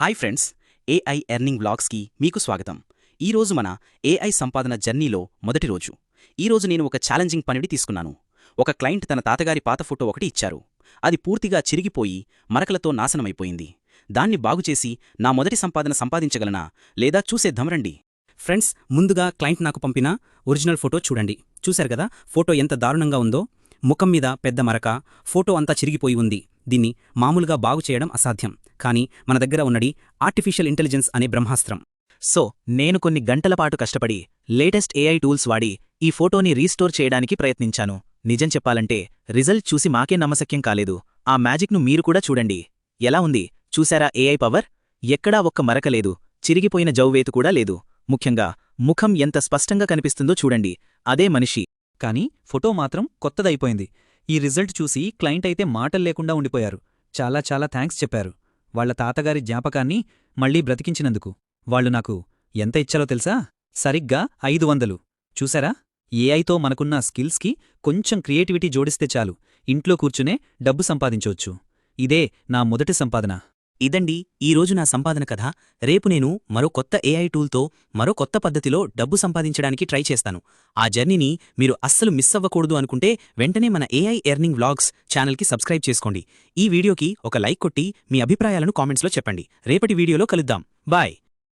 Hi friends AI earning బ్లాగ్స్కి మీకు స్వాగతం. ఈరోజు మన ఏఐ సంపాదన జర్నీలో మొదటి రోజు. ఈరోజు నేను ఒక ఛాలెంజింగ్ పనిని తీసుకున్నాను. ఒక క్లయింట్ తన తాతగారి పాత ఫోటో ఒకటి ఇచ్చారు. అది పూర్తిగా చిరిగిపోయి మరకలతో నాశనమైపోయింది. దాన్ని బాగుచేసి నా మొదటి సంపాదన సంపాదించగలనా లేదా చూసేద్దాం రండి ఫ్రెండ్స్ ముందుగా క్లయింట్ నాకు పంపిన ఒరిజినల్ ఫోటో చూడండి. చూశారు కదా ఫోటో ఎంత దారుణంగా ఉందో. ముఖం మీద పెద్ద మరక ఫోటో అంతా చిరిగిపోయి ఉంది. దీన్ని మామూలుగా బాగు చేయడం అసాధ్యం. కానీ మన దగ్గర ఉన్నది ఆర్టిఫిషియల్ ఇంటెలిజెన్స్ అనే బ్రహ్మాస్త్రం. సో నేను కొన్ని గంటల పాటు కష్టపడి లేటెస్ట్ ఏఐ టూల్స్ వాడి ఈ ఫోటోని రీస్టోర్ చేయడానికి ప్రయత్నించాను. నిజం చెప్పాలంటే రిజల్ట్ చూసి మాకే నమ్మశక్యం కాలేదు. ఆ మ్యాజిక్ను మీరు కూడా చూడండి. ఎలా ఉంది? చూశారా ఏఐ పవర్? ఎక్కడా ఒక్క మరక లేదు. చిరిగిపోయిన జౌవేతు కూడా లేదు. ముఖ్యంగా ముఖం ఎంత స్పష్టంగా కనిపిస్తుందో చూడండి. అదే మనిషి. కానీ ఫోటో మాత్రం కొత్తదైపోయింది. ఈ రిజల్ట్ చూసి క్లయింట్ అయితే మాటలు లేకుండా ఉండిపోయారు. చాలా చాలా థ్యాంక్స్ చెప్పారు. వాళ్ళ తాతగారి జ్ఞాపకాన్ని మళ్ళీ బ్రతికించినందుకు. వాళ్ళు నాకు ఎంత ఇచ్చాలో తెలుసా? సరిగ్గా ఐదు వందలు. చూసారా? ఏఐతో మనకున్న స్కిల్స్కి కొంచెం క్రియేటివిటీ జోడిస్తే చాలు. ఇంట్లో కూర్చునే డబ్బు సంపాదించవచ్చు. ఇదే నా మొదటి సంపాదన. ఇదండి ఈరోజు నా సంపాదన కథ. రేపు నేను మరో కొత్త ఏఐ టూల్తో మరో కొత్త పద్ధతిలో డబ్బు సంపాదించడానికి ట్రై చేస్తాను. ఆ జర్నీని మీరు అస్సలు మిస్ అవ్వకూడదు అనుకుంటే వెంటనే మన ఏఐ ఎర్నింగ్ వ్లాగ్స్ ఛానల్కి సబ్స్క్రైబ్ చేసుకోండి. ఈ వీడియోకి ఒక లైక్ కొట్టి మీ అభిప్రాయాలను కామెంట్స్లో చెప్పండి. రేపటి వీడియోలో కలుద్దాం. బాయ్!